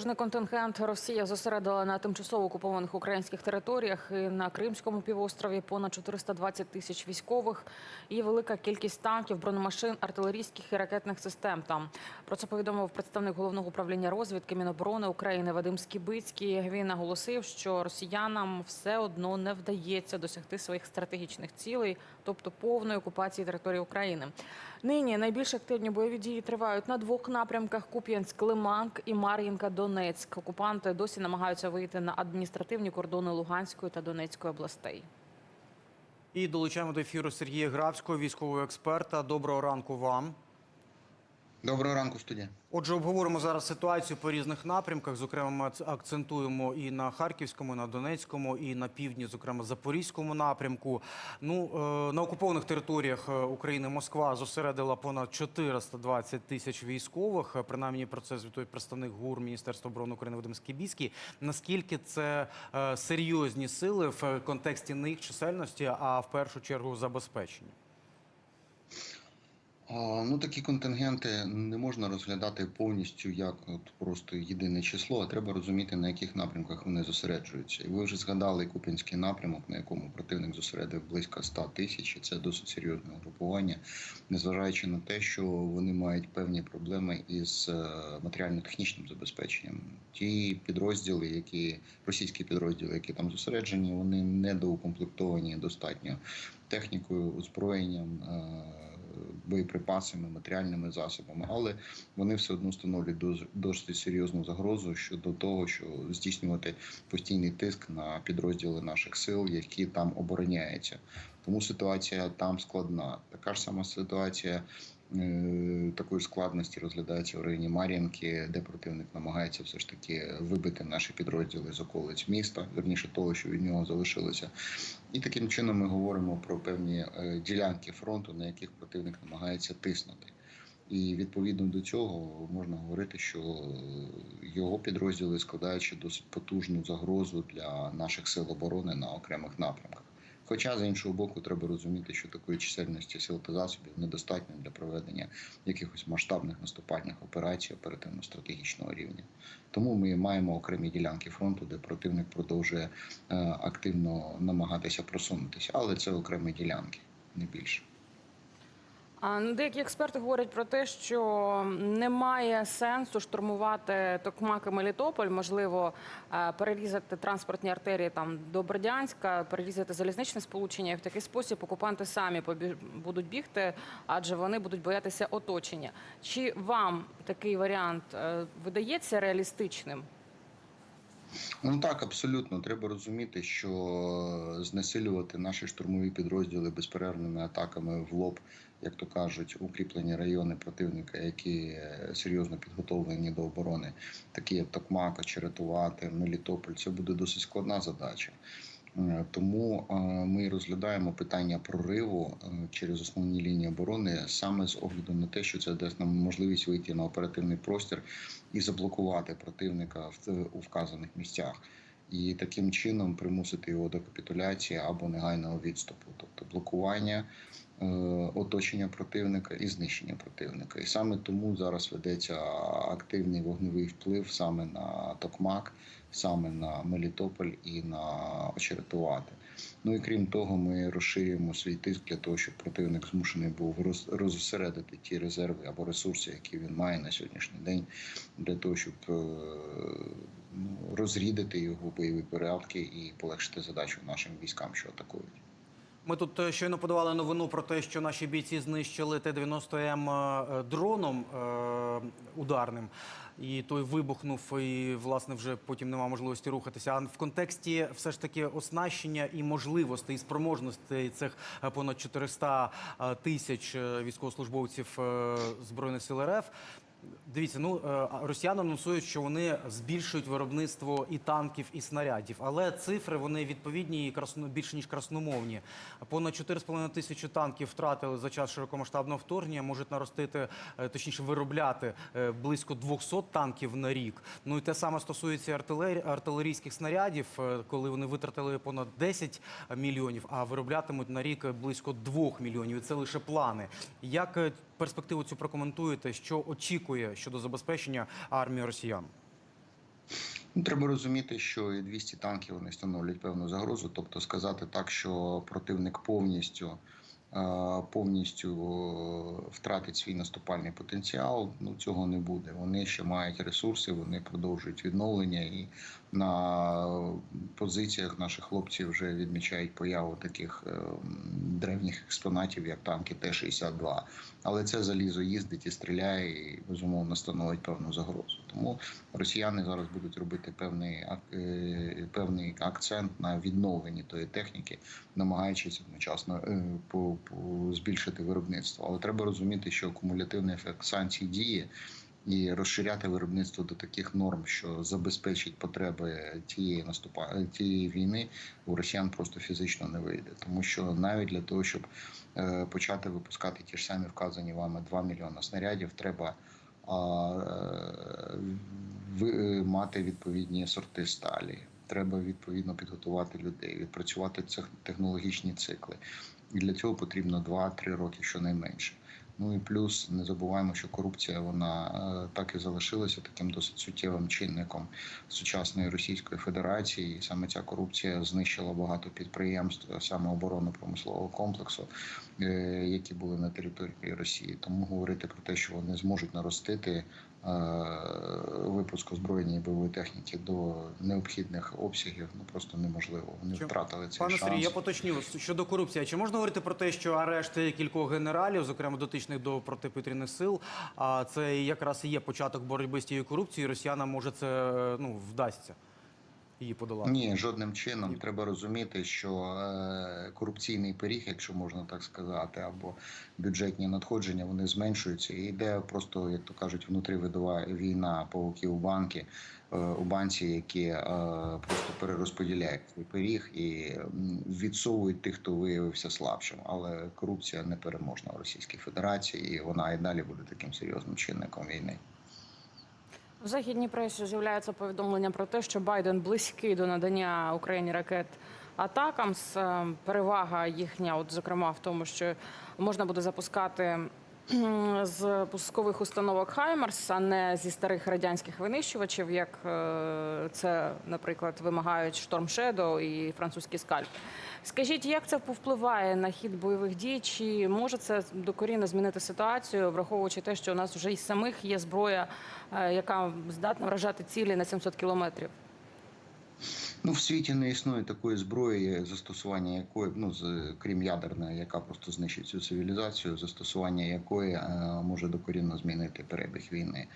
Потужний контингент Росія зосередила на тимчасово окупованих українських територіях і на Кримському півострові понад 420 тисяч військових і велика кількість танків, бронемашин, артилерійських і ракетних систем. Там про це повідомив представник головного управління розвідки Міноборони України Вадим Скібицький. Він наголосив, що росіянам все одно не вдається досягти своїх стратегічних цілей, тобто повної окупації території України. Нині найбільш активні бойові дії тривають на двох напрямках: Куп'янськ-Лиманк і Мар'їнка-Донецьк. Окупанти досі намагаються вийти на адміністративні кордони Луганської та Донецької областей. І долучаємо до ефіру Сергія Гравського, військового експерта. Доброго ранку вам. Доброго ранку, студія. Отже, обговоримо зараз ситуацію по різних напрямках. Зокрема, ми акцентуємо і на Харківському, і на Донецькому, і на півдні, зокрема Запорізькому напрямку. Ну е, на окупованих територіях е, України Москва зосередила понад 420 тисяч військових. Е, Принаймні про це звітує представник ГУР Міністерства оборони України Вадим Скібіський. Наскільки це серйозні сили в контексті не їх чисельності, а в першу чергу забезпечення? Ну, такі контингенти не можна розглядати повністю як от просто єдине число, а треба розуміти, на яких напрямках вони зосереджуються. І ви вже згадали Куп'янський напрямок, на якому противник зосередив близько 100 тисяч. і Це досить серйозне угрупування, незважаючи на те, що вони мають певні проблеми із е, матеріально-технічним забезпеченням. Ті підрозділи, які російські підрозділи, які там зосереджені, вони недоукомплектовані достатньо технікою, озброєнням. Боєприпасами, матеріальними засобами, але вони все одно становлять досить серйозну загрозу щодо того, що здійснювати постійний тиск на підрозділи наших сил, які там обороняються. Тому ситуація там складна. Така ж сама ситуація. е, Такої складності розглядається в районі Мар'їнки, де противник намагається все ж таки вибити наші підрозділи з околиць міста, верніше того, що від нього залишилося. І таким чином ми говоримо про певні е, ділянки фронту, на яких противник намагається тиснути. І відповідно до цього можна говорити, що його підрозділи складаючи досить потужну загрозу для наших сил оборони на окремих напрямках. Хоча з іншого боку, треба розуміти, що такої чисельності сил та засобів недостатньо для проведення якихось масштабних наступальних операцій оперативно-стратегічного рівня. Тому ми маємо окремі ділянки фронту, де противник продовжує е, активно намагатися просунутися, але це окремі ділянки, не більше. А ну, деякі експерти говорять про те, що немає сенсу штурмувати Токмак і Мелітополь, можливо, е, перерізати транспортні артерії там до Бердянська, перерізати залізничне сполучення. І в такий спосіб окупанти самі будуть бігти, адже вони будуть боятися оточення. Чи вам такий варіант е, видається реалістичним? Ну так, абсолютно. Треба розуміти, що знесилювати наші штурмові підрозділи безперервними атаками в лоб, як то кажуть, укріплені райони противника, які е, серйозно підготовлені до оборони, такі як Токмака, Черетувати, Мелітополь, це буде досить складна задача. Е, Тому е, ми розглядаємо питання прориву е, через основні лінії оборони саме з огляду на те, що це дасть нам можливість вийти на оперативний простір і заблокувати противника у вказаних місцях, і таким чином примусити його до капітуляції або негайного відступу, тобто блокування. Е, Оточення противника і знищення противника, і саме тому зараз ведеться активний вогневий вплив саме на Токмак, саме на Мелітополь і на Очеретувати. Ну і крім того, ми розширюємо свій тиск для того, щоб противник змушений був роз- розосередити ті резерви або ресурси, які він має на сьогоднішній день, для того, щоб е, ну, розрідити його бойові порядки і полегшити задачу нашим військам, що атакують. Ми тут е, щойно подавали новину про те, що наші бійці знищили Т-90М е, дроном е, ударним, і той вибухнув, і власне вже потім немає можливості рухатися. А в контексті все ж таки оснащення і можливостей, і спроможностей цих понад 400 е, тисяч військовослужбовців збройних сил РФ. Дивіться, ну е, росіяни анонсують, що вони збільшують виробництво і танків, і снарядів, але цифри вони відповідні і красно більше ніж красномовні. Понад 4,5 тисячі танків втратили за час широкомасштабного вторгнення. Можуть наростити, е, точніше, виробляти е, близько 200 танків на рік. Ну і те саме стосується артилерії артилерійських снарядів, коли вони витратили понад 10 мільйонів, а вироблятимуть на рік близько 2 мільйонів. Це лише плани. Як перспективу цю прокоментуєте? Що очікує щодо забезпечення армії росіян? Ну, треба розуміти, що і 200 танків вони становлять певну загрозу. Тобто сказати так, що противник повністю, е, повністю е, втратить свій наступальний потенціал. Ну цього не буде. Вони ще мають ресурси, вони продовжують відновлення, і на позиціях наших хлопців вже відмічають появу таких е, древніх експонатів, як танки Т-62. Але це залізо їздить і стріляє, і безумовно становить певну загрозу. Тому росіяни зараз будуть робити певний е, певний акцент на відновленні тої техніки, намагаючись одночасно е, по збільшити виробництво. Але треба розуміти, що кумулятивний ефект санкцій діє. І розширяти виробництво до таких норм, що забезпечить потреби тієї наступа тієї війни, у росіян просто фізично не вийде, тому що навіть для того, щоб е, почати випускати ті ж самі вказані вами 2 мільйони снарядів, треба е, е, мати відповідні сорти сталі. Треба відповідно підготувати людей, відпрацювати технологічні цикли. І для цього потрібно 2-3 роки щонайменше. Ну і плюс не забуваємо, що корупція вона е, так і залишилася таким досить суттєвим чинником сучасної Російської Федерації. Саме ця корупція знищила багато підприємств, саме оборонно-промислового комплексу, е, які були на території Росії. Тому говорити про те, що вони зможуть наростити е, збройної і бойової техніки до необхідних обсягів, ну просто неможливо. Вони Чи- втратили цей Пане шанс. Сергій, я поточню щодо корупції. Чи можна говорити про те, що арешти кількох генералів, зокрема дотичних до протиповітряних сил, а це якраз і є початок боротьби з тією корупцією. і Росіянам може це ну вдасться її подолати? Ні, жодним чином треба розуміти, що е, корупційний пиріг, якщо можна так сказати, або бюджетні надходження, вони зменшуються. І йде просто, як то кажуть, внутрівидова війна пауків у банки е, у банці, які е, просто перерозподіляють цей пиріг і відсовують тих, хто виявився слабшим. Але корупція не переможна в Російській Федерації, і вона і далі буде таким серйозним чинником війни. В західній пресі з'являється повідомлення про те, що Байден близький до надання Україні ракет Атакамс. Е, Перевага їхня, от зокрема, в тому, що можна буде запускати з пускових установок Хаймарс, а не зі старих радянських винищувачів, як е, це, наприклад, вимагають Шторм Шедоу і французький скальп. Скажіть, як це повпливає на хід бойових дій? Чи може це докорінно змінити ситуацію, враховуючи те, що у нас вже й самих є зброя, е, яка здатна вражати цілі на 700 кілометрів? Ну, в світі не існує такої зброї, застосування якої, ну з крім ядерної, яка просто знищить цю цивілізацію, застосування якої е, може докорінно змінити перебіг війни.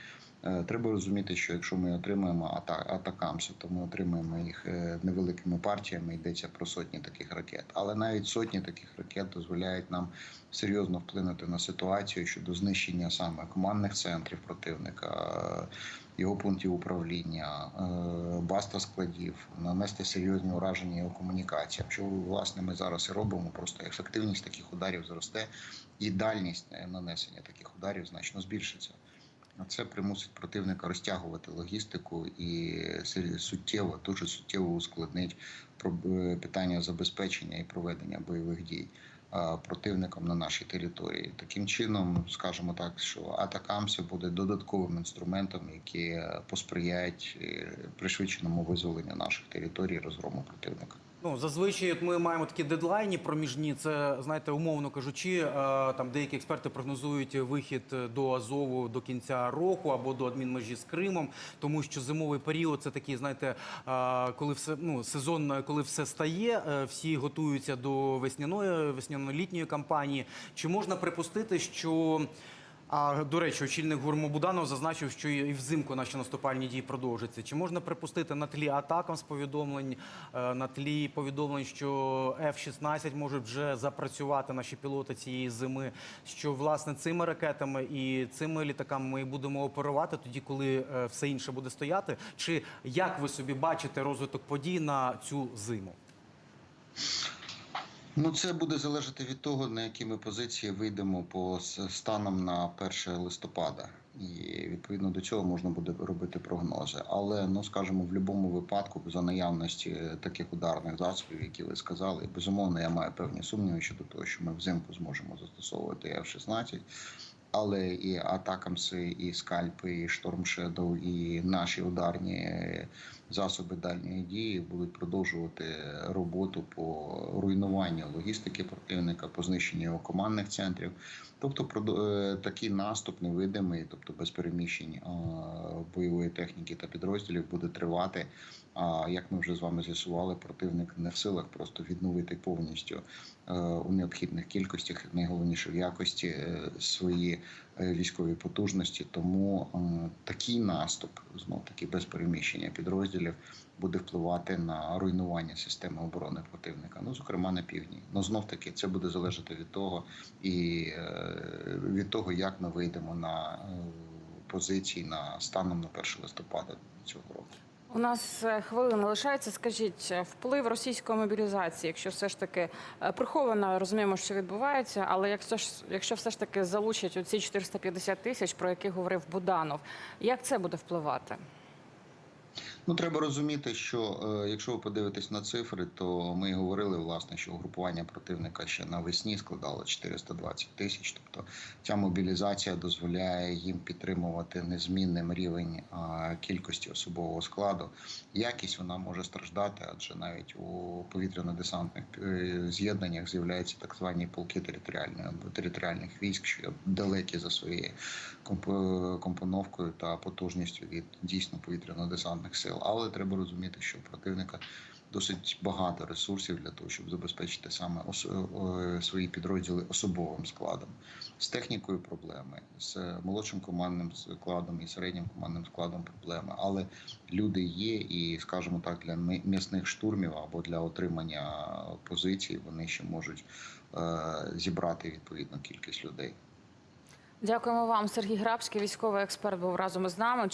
Е, треба розуміти, що якщо ми отримаємо ата- атакамси, то ми отримаємо їх е, невеликими партіями. Йдеться про сотні таких ракет. Але навіть сотні таких ракет дозволяють нам серйозно вплинути на ситуацію щодо знищення саме командних центрів противника. е, його пунктів управління, е, баста складів, нанести серйозні ураження його комунікаціям. Що власне ми зараз і робимо, просто ефективність таких ударів зросте, і дальність нанесення таких ударів значно збільшиться. Це примусить противника розтягувати логістику і суттєво, дуже суттєво ускладнить е, питання забезпечення і проведення бойових дій противником на нашій території. Таким чином, скажімо так, що атакамси буде додатковим інструментом, який е, посприяють е, пришвидшеному визволенню наших територій, розгрому противника. Ну зазвичай от ми маємо такі дедлайні проміжні. Це знаєте, умовно кажучи, е, там деякі експерти прогнозують вихід до Азову до кінця року або до адмінмежі з Кримом, тому що зимовий період це такий, знаєте, е, коли все ну сезон, коли все стає, е, всі готуються до весняної весняно-літньої кампанії. Чи можна припустити, що а до речі, очільник ГУРМО Буданов зазначив, що і взимку наші наступальні дії продовжаться. Чи можна припустити на тлі атакам з повідомлень, е, на тлі повідомлень, що F-16 можуть вже запрацювати наші пілоти цієї зими? Що власне цими ракетами і цими літаками ми будемо оперувати тоді, коли е, все інше буде стояти? Чи як ви собі бачите розвиток подій на цю зиму? Ну, це буде залежати від того, на які ми позиції вийдемо по станом на 1 листопада. І відповідно до цього можна буде робити прогнози. Але ну скажімо, в будь-якому випадку, за наявності таких ударних засобів, які ви сказали, безумовно, я маю певні сумніви щодо того, що ми взимку зможемо застосовувати F-16. Але і атакамси, і скальпи, і штормшедоу, і наші ударні засоби дальньої дії будуть продовжувати роботу по руйнуванню логістики противника, по знищенню його командних центрів. Тобто, е, такий наступ невидимий, тобто без переміщень бойової техніки та підрозділів, буде тривати. А як ми вже з вами з'ясували, противник не в силах просто відновити повністю е, у необхідних кількостях, найголовніше в якості е, свої е, військові потужності. Тому е, такий наступ, знов таки без переміщення підрозділів, буде впливати на руйнування системи оборони противника. Ну зокрема на півдні. Ну знов таки це буде залежати від того і е, від того, як ми вийдемо на е, позиції на станом на 1 листопада цього року. У нас е, хвилина лишається. Скажіть, е, вплив російської мобілізації, якщо все ж таки е, приховано, розуміємо, що відбувається, але якщо ж якщо все ж таки залучать оці 450 тисяч, про які говорив Буданов, як це буде впливати? Ну, треба розуміти, що е, якщо ви подивитесь на цифри, то ми говорили власне, що угрупування противника ще навесні складало 420 тисяч. Тобто ця мобілізація дозволяє їм підтримувати незмінним рівень кількості особового складу. Якість вона може страждати, адже навіть у повітряно-десантних е, з'єднаннях з'являються так звані полки територіальної територіальних військ, що далекі за своєю комп- компоновкою та потужністю від дійсно повітряно-десантних сил. Але треба розуміти, що у противника досить багато ресурсів для того, щоб забезпечити саме е, свої підрозділи особовим складом. З технікою проблеми, з молодшим командним складом і середнім командним складом проблеми. Але люди є, і скажімо так, для м'ясних штурмів або для отримання позицій вони ще можуть е, зібрати відповідну кількість людей. Дякуємо вам, Сергій Грабський, військовий експерт, був разом із нами.